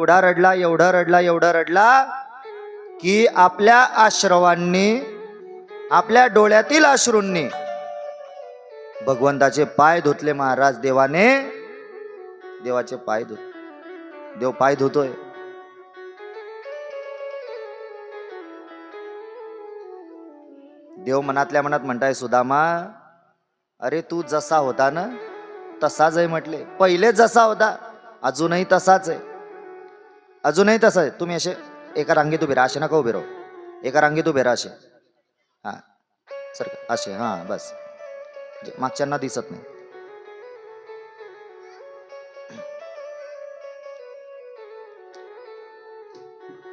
एवढा रडला एवढा रडला एवढा रडला की आपल्या आश्रवांनी आपल्या डोळ्यातील अश्रूंनी भगवंताचे पाय धुतले महाराज देवाने. देवाचे पाय धुत देव पाय धुतोय. देव मनातल्या मनात म्हणताय सुदामा अरे तू जसा होता ना तसाच आहे म्हटले. पहिले जसा होता अजूनही तसाच आहे. अजूनही तसं आहे. तुम्ही असे एका रांगेत उभे राहा. असे नका उभे राहू. एका रांगेत उभे राहा असे. हा. सर असे हा बस. जे मागच्यांना दिसत नाही.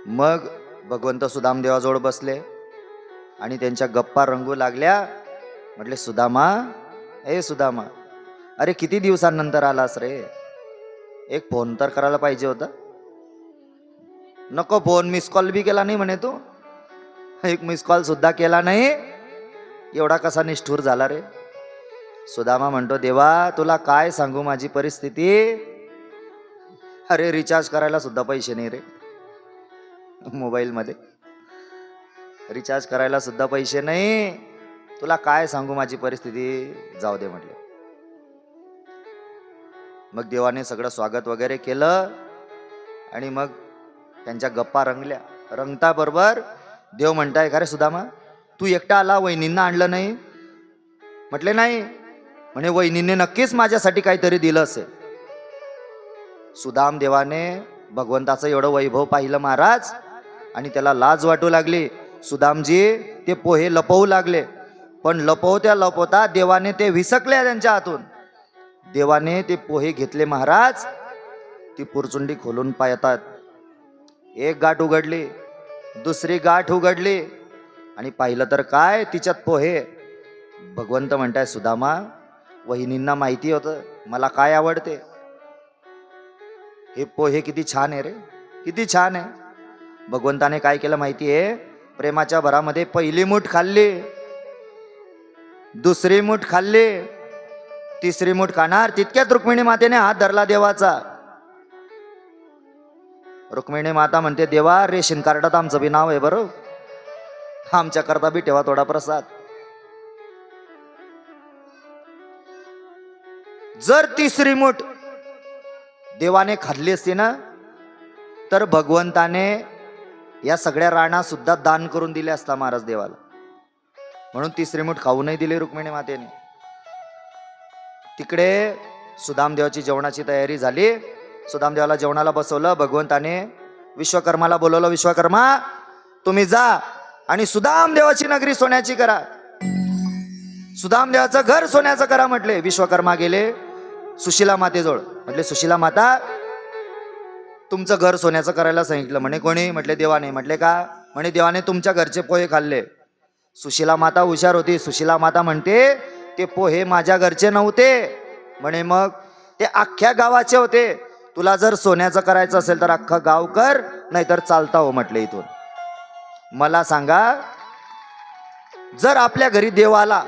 मग भगवंत सुदामदेवाजवळ बसले आणि त्यांच्या गप्पा रंगू लागल्या. म्हटले सुदामा ए सुदामा अरे किती दिवसांनंतर आलास रे? एक फोन तर करायला पाहिजे होता. नको फोन मिस कॉल बी केला नाही म्हणे तू. एक मिस कॉल सुद्धा केला नाही. एवढा कसा निष्ठूर झाला रे. सुदामा म्हणतो देवा तुला काय सांगू माझी परिस्थिती? अरे रिचार्ज करायला सुद्धा पैसे नाही रे. मोबाईलमध्ये रिचार्ज करायला सुद्धा पैसे नाही. तुला काय सांगू माझी परिस्थिती? जाऊ दे म्हटलं. मग देवाने सगळं स्वागत वगैरे केलं. आणि मग त्यांच्या गप्पा रंगल्या. रंगता बरोबर. देव म्हणताय का रे सुदामा तू एकटा आला वहिनींना आणलं नाही? म्हटले नाही. म्हणे वहिनीने नक्कीच माझ्यासाठी काहीतरी दिलं असेल. सुदाम देवाने भगवंताचं एवढं वैभव पाहिलं महाराज आणि त्याला लाज वाटू लागली. सुदामजी ते पोहे लपवू लागले. पण लपवत्या लपवता देवाने ते विसकले त्यांच्या हातून. देवाने ते पोहे घेतले महाराज. ती पुरचुंडी खोलून पाहतात. एक गाठ उघडली दुसरी गाठ उघडली आणि पाहिलं तर काय तिच्यात पोहे. भगवंत म्हणताय सुदामा वहिनींना माहिती होतं मला काय आवडते? हे पोहे किती छान आहे रे किती छान आहे. भगवंताने काय केलं माहिती आहे प्रेमाच्या भरामध्ये पहिली मूठ खाल्ली दुसरी मूठ खाल्ली तिसरी मूठ खाणार तितक्यात रुक्मिणी मातेने हात धरला देवाचा. रुक्मिणी माता म्हणते देवा रेशन कार्डात आमचं बी नाव आहे बरं. आमच्या करता बी ठेवा थोडा प्रसाद. जर तिसरी मुठ देवाने खाल्ली असती ना तर भगवंताने या सगळ्या राणा सुद्धा दान करून दिल्या असता महाराज देवाला. म्हणून तिसरी मुठ खाऊ नाही दिली रुक्मिणी मातेने. तिकडे सुदामदेवाची जेवणाची तयारी झाली. सुदामदेवाला जेवणाला बसवलं भगवंताने विश्वकर्माला बोलवलं विश्वकर्मा तुम्ही जा आणि सुदामदेवाची नगरी सोन्याची करा. सुदामदेवाचं घर सोन्याचं करा म्हटले. विश्वकर्मा गेले सुशिला मातेजवळ. म्हटले सुशिला माता तुमचं घर सोन्याचं करायला सांगितलं. म्हणे कोणी? म्हटले देवाने. म्हटले का? म्हणे देवाने तुमच्या घरचे पोहे खाल्ले. सुशिला माता हुशार होती. सुशिला माता म्हणते ते पोहे माझ्या घरचे नव्हते. म्हणे मग ते अख्ख्या गावाचे होते. तुला जर सोन्याचं करायचं असेल तर अख्खं गाव कर नाहीतर चालता हो म्हटले इथून. मला सांगा जर आपल्या घरी देवाला